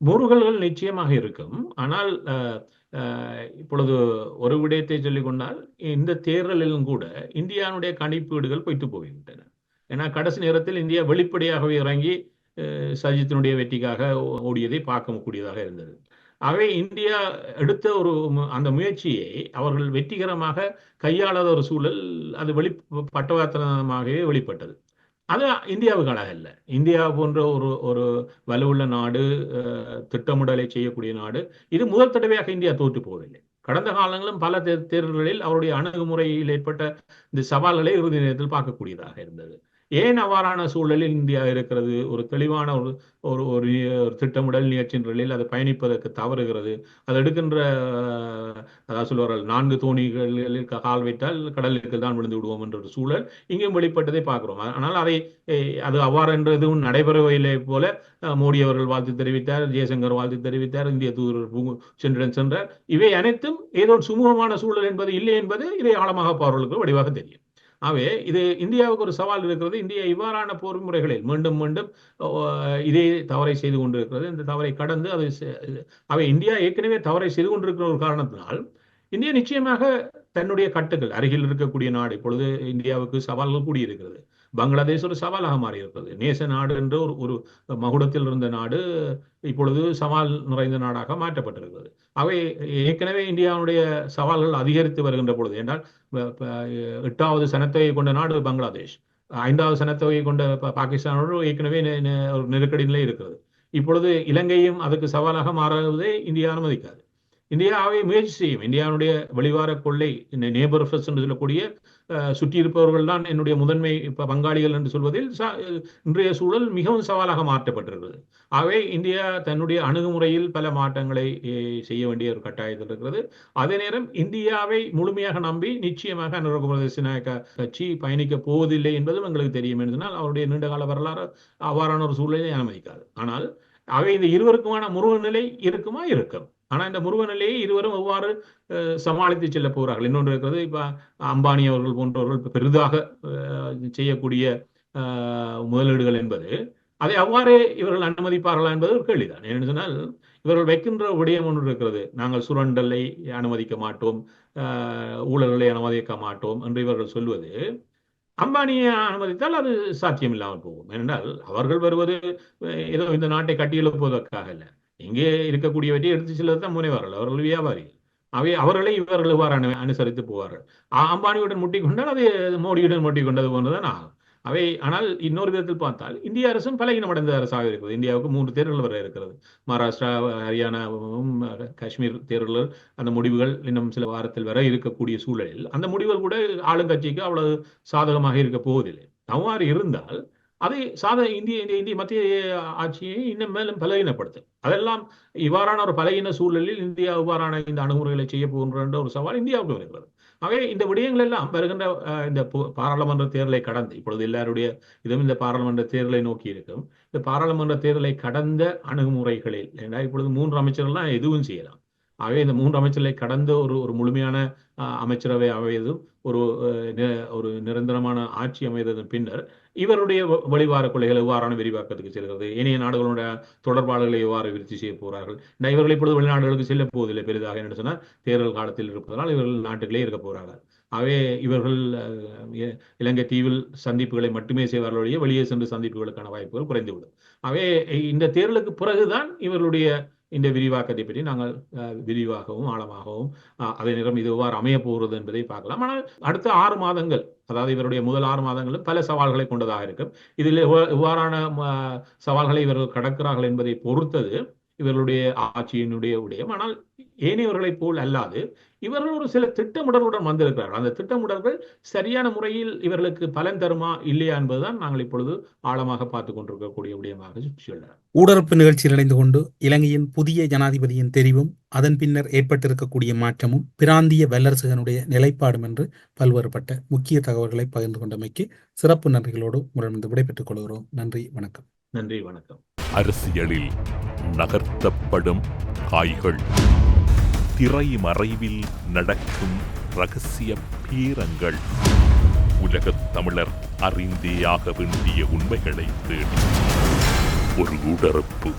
[SPEAKER 1] முருகல்கள் நிச்சயமாக இருக்கும். ஆனால் இப்பொழுது ஒரு விடயத்தை சொல்லிக் கொண்டால் இந்த தேர்தலிலும் கூட இந்தியாவுடைய கணிப்பீடுகள் பொய்த்து போகின்றன ஏன்னா கடைசி நேரத்தில் இந்தியா வெளிப்படையாகவே இறங்கி அஹ், சஜித்தினுடைய வெற்றிக்காக ஓடியதை பார்க்கக்கூடியதாக இருந்தது. ஆகவே இந்தியா எடுத்த ஒரு அந்த முயற்சியை அவர்கள் வெற்றிகரமாக கையாளாத ஒரு சூழல் அது வெளி பட்டவாத்தனமாகவே வெளிப்பட்டது. அது இந்தியாவுக்காக அழகல்ல இந்தியா போன்ற ஒரு ஒரு வலுவுள்ள நாடு திட்டமிடலை செய்யக்கூடிய நாடு இது முதல் தடவையாக இந்தியா தோற்று போவதில்லை. கடந்த காலங்களிலும் பல தேர்தல்களில் அவருடைய அணுகுமுறையில் ஏற்பட்ட இந்த சவால்களை இறுதி நேரத்தில் பார்க்கக்கூடியதாக இருந்தது. ஏன் அவ்வாறான சூழலில் இந்தியா இருக்கிறது? ஒரு தெளிவான ஒரு ஒரு ஒரு திட்டமிடல் ஒரு திட்டமிடல் அதை பயணிப்பதற்கு தவறுகிறது. அது எடுக்கின்ற அதாவது சொல்வார்கள் நான்கு தோணிகளில் கால் வைத்தால் கடலுக்கு தான் விழுந்து விடுவோம் என்ற ஒரு சூழல் இங்கேயும் வெளிப்பட்டதை பார்க்கிறோம். ஆனால் அதை அது அவ்வாறு என்ற எதுவும் நடைபெறவில்லை போல மோடி அவர்கள் வாழ்த்து தெரிவித்தார் ஜெயசங்கர் வாழ்த்து தெரிவித்தார் இந்திய தூதர் சென்றுடன் சென்றார். இவை அனைத்தும் ஏதோ சுமூகமான சூழல் என்பது இல்லை என்பது இதை ஆழமாக பார்வர்களுக்கு வடிவாக தெரியும். ஆகவே இது இந்தியாவுக்கு ஒரு சவால் இருக்கிறது. இந்தியா இவ்வாறான போர் முறைகளில் மீண்டும் மீண்டும் இதே தவறை செய்து கொண்டிருக்கிறது. இந்த தவறை கடந்து அது அவை இந்தியா ஏற்கனவே தவறை செய்து கொண்டிருக்கிற ஒரு காரணத்தினால் இந்தியா நிச்சயமாக தன்னுடைய கட்டுகள் அருகில் இருக்கக்கூடிய நாடு இப்பொழுது இந்தியாவுக்கு சவால்கள் கூடியிருக்கிறது. பங்களாதேஷ் ஒரு சவாலாக மாறி இருக்கிறது நேச நாடு என்ற ஒரு ஒரு மகுடத்தில் இருந்த நாடு இப்பொழுது சவால் நிறைந்த நாடாக மாற்றப்பட்டிருக்கிறது. அவை ஏற்கனவே இந்தியாவுடைய சவால்கள் அதிகரித்து வருகின்ற பொழுது என்றால் எட்டாவது சனத்தொகை கொண்ட நாடு பங்களாதேஷ். ஐந்தாவது சனத்தொகை கொண்ட பாகிஸ்தானோடு ஏற்கனவே நெ- ஒரு நெருக்கடி நிலை இருக்கிறது. இப்பொழுது இலங்கையும் அதுக்கு சவாலாக மாறுவதை இந்தியா அனுமதிக்காது. இந்தியாவை முயற்சி செய்யும். இந்தியாவுடைய வெளிவார கொள்ளை இந்த நேபர் என்று சொல்லக்கூடிய சுற்றி இருப்பவர்கள் தான் என்னுடைய முதன்மை பங்காளிகள் என்று சொல்வதில் இன்றைய சூழல் மிகவும் சவாலாக மாற்றப்பட்டிருக்கிறது. ஆகவே இந்தியா தன்னுடைய அணுகுமுறையில் பல மாற்றங்களை செய்ய வேண்டிய ஒரு கட்டாயத்தில் இருக்கிறது. அதே நேரம் இந்தியாவை முழுமையாக நம்பி நிச்சயமாக அனுரகுமார கட்சி பயணிக்க போவதில்லை என்பதும் எங்களுக்கு தெரியும் என்றால் அவருடைய நீண்டகால வரலாறு அவ்வாறான ஒரு சூழலை அனுமதிக்காது. ஆனால் அவை இந்த இருவருக்குமான முருகநிலை இருக்குமா? இருக்கும். ஆனா இந்த முருகனிலேயே இருவரும் எவ்வாறு சமாளித்து செல்ல போகிறார்கள்? இன்னொன்று இருக்கிறது இப்ப அம்பானி அவர்கள் போன்றவர்கள் பெரிதாக செய்யக்கூடிய முதலீடுகள் என்பது அதை அவ்வாறே இவர்கள் அனுமதிப்பார்களா என்பது ஒரு கேள்விதான். ஏன்னு சொன்னால் இவர்கள் வைக்கின்ற விடயம் ஒன்று இருக்கிறது. நாங்கள் சுரண்டலை அனுமதிக்க மாட்டோம் ஊழல்களை அனுமதிக்க மாட்டோம் என்று இவர்கள் சொல்வது. அம்பானியை அனுமதித்தால் அது சாத்தியம் இல்லாமல் போகும். ஏனென்றால் அவர்கள் வருவது ஏதோ இந்த நாட்டை கட்டியெழுப்புவதற்காக இல்லை இங்கே இருக்கக்கூடியவற்றை எடுத்து செல்வதுதான் முனைவார்கள் அவர்கள் வியாபாரிகள். அவை அவர்களை இவர்கள் இவ்வாறு அனுசரித்து போவார்கள். அம்பானியுடன் முட்டிக்கொண்டால் அது மோடியுடன் முட்டிக்கொண்டது போன்றுதான் ஆகும். அவை ஆனால் இன்னொரு விதத்தில் பார்த்தால் இந்திய அரசும் பலகீனமடைந்த அரசாக இருக்கிறது. இந்தியாவுக்கு மூன்று தேர்தல் வர இருக்கிறது. மகாராஷ்டிரா ஹரியானாவும் காஷ்மீர் தேர்தல்கள் அந்த முடிவுகள் இன்னும் சில வாரத்தில் வர இருக்கக்கூடிய சூழலில் அந்த முடிவுகள் கூட ஆளுங்கட்சிக்கு அவ்வளவு சாதகமாக இருக்க போவதில்லை. அவ்வாறு இருந்தால் அதை சாத இந்திய இந்திய மத்திய ஆட்சியை இன்னும் மேலும் பலகீனப்படுத்தும் அதெல்லாம் இவ்வாறான ஒரு பலகீன சூழலில் இந்தியா இவ்வாறான இந்த அணுகுமுறைகளை செய்ய போகின்ற ஒரு சவால் இந்தியாவுக்கு வருகிறது. ஆகவே இந்த விடயங்கள் எல்லாம் வருகின்ற இந்த பாராளுமன்ற தேர்தலை கடந்து இப்பொழுது எல்லாருடைய இதுவும் இந்த பாராளுமன்ற தேர்தலை நோக்கி இருக்கும். இந்த பாராளுமன்ற தேர்தலை கடந்த அணுகுமுறைகளில் ஏன்னா இப்பொழுது மூன்று அமைச்சர்கள்லாம் எதுவும் செய்யலாம். ஆகவே இந்த மூன்று அமைச்சர்களை கடந்த ஒரு ஒரு முழுமையான அமைச்சரவை அமையதும் ஒரு ஒரு நிரந்தரமான ஆட்சி அமைந்ததன் பின்னர் இவருடைய வழிவார கொள்கைகள் எவ்வாறான விரிவாக்கத்துக்கு செல்கிறது. இணைய நாடுகளுடைய தொடர்பாளர்களை எவ்வாறு விருத்தி செய்ய போகிறார்கள் இவர்கள் இப்பொழுது வெளிநாடுகளுக்கு செல்ல போவதில்லை. பெரிதாக என்று சொன்னால் தேர்தல் காலத்தில் இருப்பதனால் இவர்கள் நாட்டுகளே இருக்க போகிறார்கள் ஆகவே இவர்கள் இலங்கை தீவில் சந்திப்புகளை மட்டுமே செய்வார்களுடைய வெளியே சென்று சந்திப்புகளுக்கான வாய்ப்புகள் குறைந்துவிடும். ஆகவே இந்த தேர்தலுக்கு பிறகுதான் இவர்களுடைய இந்த விரிவாக்கத்தை பற்றி நாங்கள் விரிவாகவும் ஆழமாகவும் அதே நேரம் இது எவ்வாறு அமைய போகிறது என்பதை பார்க்கலாம். ஆனால் அடுத்த ஆறு மாதங்கள் அதாவது இவருடைய முதல் ஆறு மாதங்களும் பல சவால்களை கொண்டதாக இருக்கும். இதில் எவ்வாறான சவால்களை இவர்கள் கடக்கிறார்கள் என்பதை பொறுத்தது இவர்களுடைய ஆட்சியினுடைய உடையம் ஆனால் ஏனையவர்களைப் போல் அல்லாது இவர்கள் ஒரு சில திட்டமிடலுடன் வந்திருக்கிறார்கள். அந்த திட்டமிடல்கள் சரியான முறையில் இவர்களுக்கு பலன் தருமா இல்லையா என்பதுதான் நாங்கள் இப்பொழுது ஆழமாக பார்த்துக் கொண்டிருக்கக்கூடிய விடயமாக சொல்கிறார்
[SPEAKER 3] ஊடரப்பு நிகழ்ச்சியில் இணைந்து கொண்டு இலங்கையின் புதிய ஜனாதிபதியின் தெரிவும் அதன் பின்னர் ஏற்பட்டிருக்கக்கூடிய மாற்றமும் பிராந்திய வல்லரசுகனுடைய நிலைப்பாடும் என்று பல்வேறுபட்ட முக்கிய தகவல்களை பகிர்ந்து கொண்டமைக்கு சிறப்பு நன்றிகளோடு உடனிருந்து விடைபெற்றுக் கொள்கிறோம். நன்றி வணக்கம்.
[SPEAKER 1] நன்றி வணக்கம்.
[SPEAKER 2] அரசியலில் நகர்த்தப்படும் காய்கள். திரை மறைவில் நடக்கும் ரகசிய பீரங்கள். உலகத் தமிழர் அறிந்தேயாக வேண்டிய உண்மைகளை தேடி. ஒரு உடறுப்பு